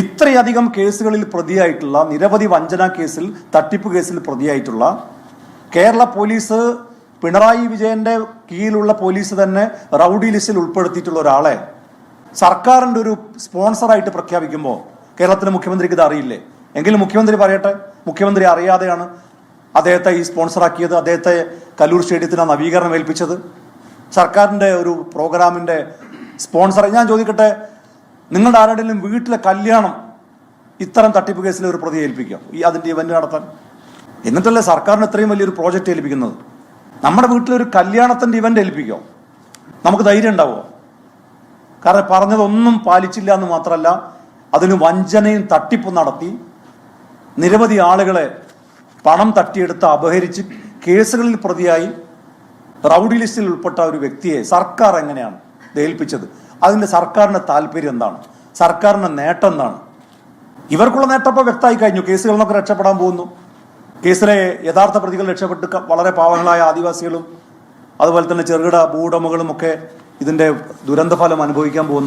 ഇത്രയധികം കേസുകളിൽ പ്രതിയായിട്ടുള്ള നിരവധി വഞ്ചന കേസിൽ തട്ടിപ്പ് കേസിൽ പ്രതിയായിട്ടുള്ള കേരള പോലീസ് പിണറായി വിജയന്റെ കീഴിലുള്ള പോലീസ് തന്നെ റൗഡി ലിസ്റ്റിൽ ഉൾപ്പെടുത്തിയിട്ടുള്ള ഒരാളെ സർക്കാരിന്റെ ഒരു സ്പോൺസറായിട്ട് പ്രഖ്യാപിക്കുമ്പോൾ കേരളത്തിലെ മുഖ്യമന്ത്രിക്ക് ഇത് അറിയില്ലേ? എങ്കിലും മുഖ്യമന്ത്രി പറയട്ടെ. മുഖ്യമന്ത്രി അറിയാതെയാണ് അദ്ദേഹത്തെ ഈ സ്പോൺസറാക്കിയത്. അദ്ദേഹത്തെ കല്ലൂർ സ്റ്റേഡിയത്തിന് നവീകരണം ഏൽപ്പിച്ചത്. സർക്കാരിന്റെ ഒരു പ്രോഗ്രാമിന്റെ സ്പോൺസർ ഞാൻ ചോദിക്കട്ടെ നിങ്ങളുടെ ആരുടെയും വീട്ടിലെ കല്യാണം ഇത്തരം തട്ടിപ്പ് കേസിൽ ഒരു പ്രതി ഏൽപ്പിക്കാം ഈ അതിന്റെ ഇവന്റ് നടത്താൻ. എന്നിട്ടല്ലേ സർക്കാരിന് ഇത്രയും വലിയൊരു പ്രോജക്റ്റ് ഏൽപ്പിക്കുന്നത്? നമ്മുടെ വീട്ടിലൊരു കല്യാണത്തിന്റെ ഇവന്റ് ഏൽപ്പിക്കോ? നമുക്ക് ധൈര്യം ഉണ്ടാവുമോ കാരണം പറഞ്ഞതൊന്നും പാലിച്ചില്ല എന്ന് മാത്രമല്ല അതിന് വഞ്ചനയും തട്ടിപ്പും നടത്തി നിരവധി ആളുകളെ പണം തട്ടിയെടുത്ത് അപഹരിച്ച് കേസുകളിൽ പ്രതിയായി റൗഡി ലിസ്റ്റിൽ ഉൾപ്പെട്ട ഒരു വ്യക്തിയെ സർക്കാർ എങ്ങനെയാണ് ഏൽപ്പിച്ചത് അതിന്റെ സർക്കാരിന്റെ താല്പര്യം എന്താണ്? സർക്കാരിന്റെ നേട്ടം എന്താണ്? ഇവർക്കുള്ള നേട്ടപ്പോൾ വ്യക്തമായി കഴിഞ്ഞു. കേസുകളിൽ നിന്നൊക്കെ രക്ഷപ്പെടാൻ പോകുന്നു. കേസിലെ യഥാർത്ഥ പ്രതികൾ രക്ഷപ്പെട്ട് വളരെ പാവങ്ങളായ ആദിവാസികളും അതുപോലെ തന്നെ ചെറുകിട ഭൂവുടമകളും ഒക്കെ ഇതിന്റെ ദുരന്തഫലം അനുഭവിക്കാൻ പോകുന്നു.